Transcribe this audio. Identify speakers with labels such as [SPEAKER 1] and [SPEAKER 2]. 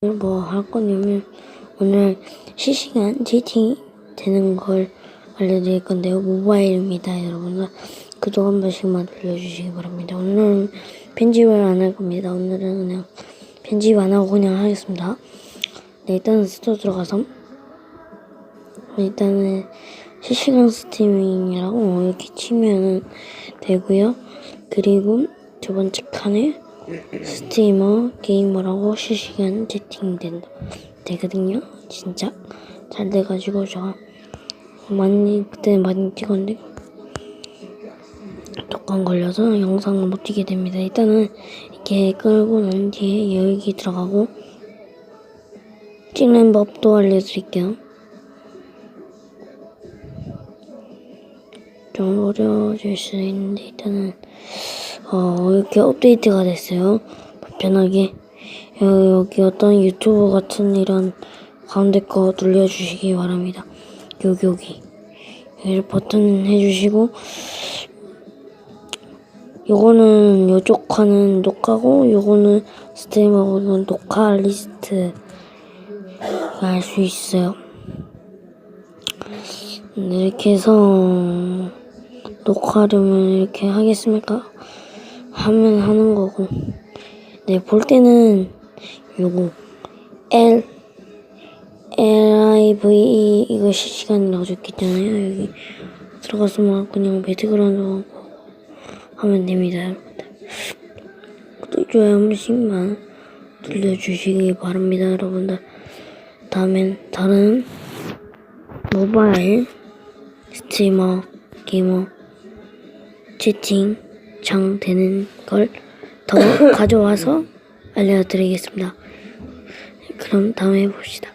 [SPEAKER 1] 뭐 할 거냐면 오늘 실시간 채팅이 되는 걸 알려드릴 건데요. 모바일입니다, 여러분들. 구독 한 번씩만 눌러주시기 바랍니다. 오늘은 편집을 안 할 겁니다. 오늘은 그냥 편집 안 하고 그냥 하겠습니다. 네, 일단은 스토어 들어가서 일단은 실시간 스트리밍이라고 이렇게 치면은 되고요. 그리고 두 번째 칸에 스트리머 게이머라고 실시간 채팅된다 되거든요. 진짜 잘 돼가지고 저 많이 그때는 많이 찍었는데 독감 걸려서 영상을 못 찍게 됩니다. 일단은 이렇게 끌고 난 뒤에 여기 들어가고 찍는 법도 알려드릴게요. 좀 어려워질 수 있는데 일단은 어 이렇게 업데이트가 됐어요. 편하게 여- 여기 어떤 유튜브 같은 이런 가운데 거 눌러주시기 바랍니다. 여기 여기 여기 버튼 해주시고 요거는 요쪽 칸은 녹화고 요거는 스트리머고 이건 녹화 리스트 알 수 있어요. 네, 이렇게 해서 녹화하려면 이렇게 하겠습니까? 하면 하는 거고. 네, 볼 때는 요거 L L I V E 이거 실시간이라고 적혀있잖아요. 여기 들어가서만 그냥 배트그라운드 하고 하면 됩니다, 여러분들. 구독 좋아요 한 번씩만 눌러주시기 바랍니다, 여러분들. 다음엔 다른 모바일 스트리머 게이머 채팅창 되는 걸 더 가져와서 알려드리겠습니다. 그럼 다음에 봅시다.